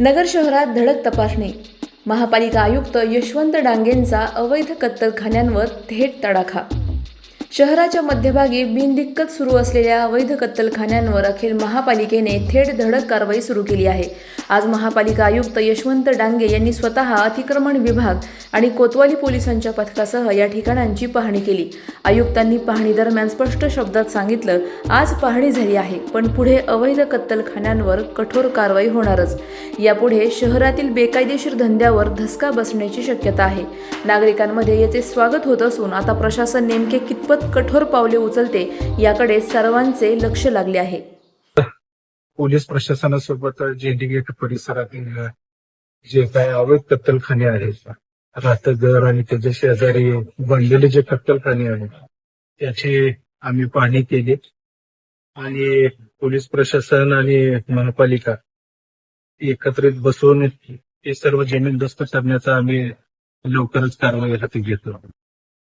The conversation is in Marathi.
नगर शहरात धडक तपासणी. महापालिका आयुक्त यशवंत डांगेंचा अवैध कत्तलखान्यांवर थेट तडाखा. शहराच्या मध्यभागी बिनदिक्कत सुरू असलेल्या अवैध कत्तलखान्यांवर अखेर महापालिकेने थेट धडक कारवाई सुरू केली आहे. आज महापालिका आयुक्त यशवंत डांगे यांनी स्वतः अतिक्रमण विभाग आणि कोतवाली पोलिसांच्या पथकासह या ठिकाणांची पाहणी केली. आयुक्तांनी पाहणी दरम्यान स्पष्ट शब्दात सांगितलं आज पाहणी झाली आहे पण पुढे अवैध कत्तलखान्यांवर कठोर कारवाई होणारच. यापुढे शहरातील बेकायदेशीर धंद्यावर धसका बसण्याची शक्यता आहे. नागरिकांमध्ये याचे स्वागत होत असून आता प्रशासन नेमके कितपत कठोर पावले उचलते याकडे सर्वांचे लक्ष लागले आहे. पोलीस प्रशासनासोबत जेडी गेट परिसरातील जे काय अवैध कत्तलखाने आहेत रातघर आणि त्याच्या शेजारी बनलेले जे कत्तलखाने आहेत त्याची आम्ही पाहणी केली. आणि पोलीस प्रशासन आणि महापालिका एकत्रित बसून हे सर्व जमीनदोस्त करण्याचा आम्ही लवकरच कारवाई हाती घेतो